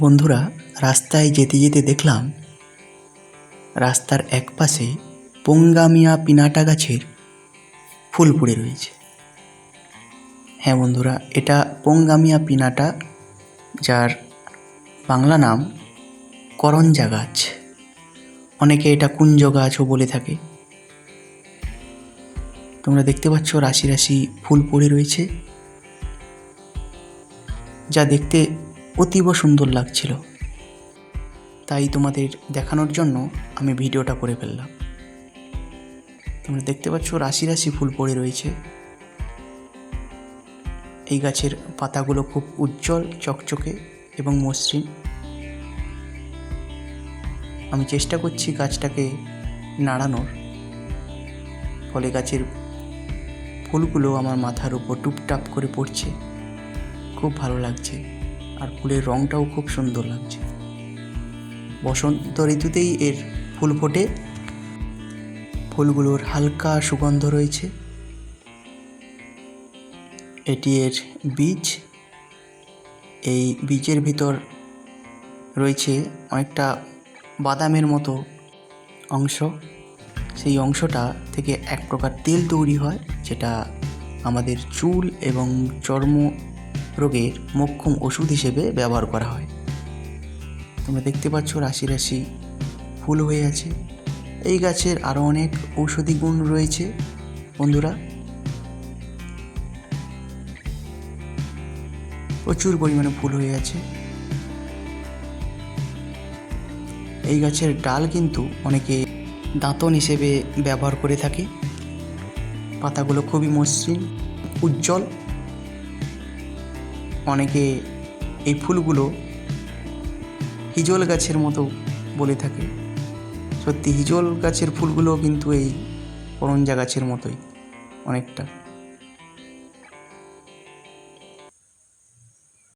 বন্ধুরা, রাস্তায় যেতে যেতে দেখলাম রাস্তার একপাশে পঙ্গামিয়া পিনাটা গাছের ফুল পড়ে রয়েছে। হ্যাঁ বন্ধুরা, এটা পঙ্গামিয়া পিনাটা, যার বাংলা নাম করঞ্জা গাছ। অনেকে এটা কুঞ্জ গাছও বলে থাকে। তোমরা দেখতে পাচ্ছ রাশি রাশি ফুল পড়ে রয়েছে। যা দেখতে অতীব সুন্দর লাগছিল। তাই তোমাদের দেখানোর জন্য আমি ভিডিওটা করে ফেললাম। তোমরা দেখতে পাচ্ছ রাশি রাশি ফুল পড়ে রয়েছে। এই গাছের পাতাগুলো খুব উজ্জ্বল, চকচকে এবং মসৃণ। আমি চেষ্টা করছি গাছটাকে নাড়ানোর। ফলে গাছের ফুলগুলো আমার মাথার উপর টুপটাপ করে পড়ছে। খুব ভালো লাগছে। আর ফুলের রঙটাও খুব সুন্দর লাগছে। বসন্ত ঋতুতেই এর ফুল ফোটে। ফুলগুলোর হালকা সুগন্ধ রয়েছে। এটি এর বীজ। এই বীজের ভিতর রয়েছে অনেকটা বাদামের মতো অংশ। সেই অংশটা থেকে এক প্রকার তেল তৈরি হয়, যেটা আমাদের চুল এবং চর্ম রোগের মোক্ষম ওষুধ হিসেবে ব্যবহার করা হয়। তোমরা দেখতে পাচ্ছ রাশি রাশি ফুল হয়ে আছে। এই গাছের আরও অনেক ঔষধি গুণ রয়েছে। বন্ধুরা, প্রচুর পরিমাণে ফুল হয়ে আছে। এই গাছের ডাল কিন্তু অনেকে দাঁতন হিসেবে ব্যবহার করে থাকে। পাতাগুলো খুবই মসৃণ, উজ্জ্বল অনেকে এই ফুলগুলো হিজল গাছের মতো বলে থাকে। সত্যি হিজল গাছের ফুলগুলো কিন্তু এই করঞ্জা গাছের মতোই অনেকটা।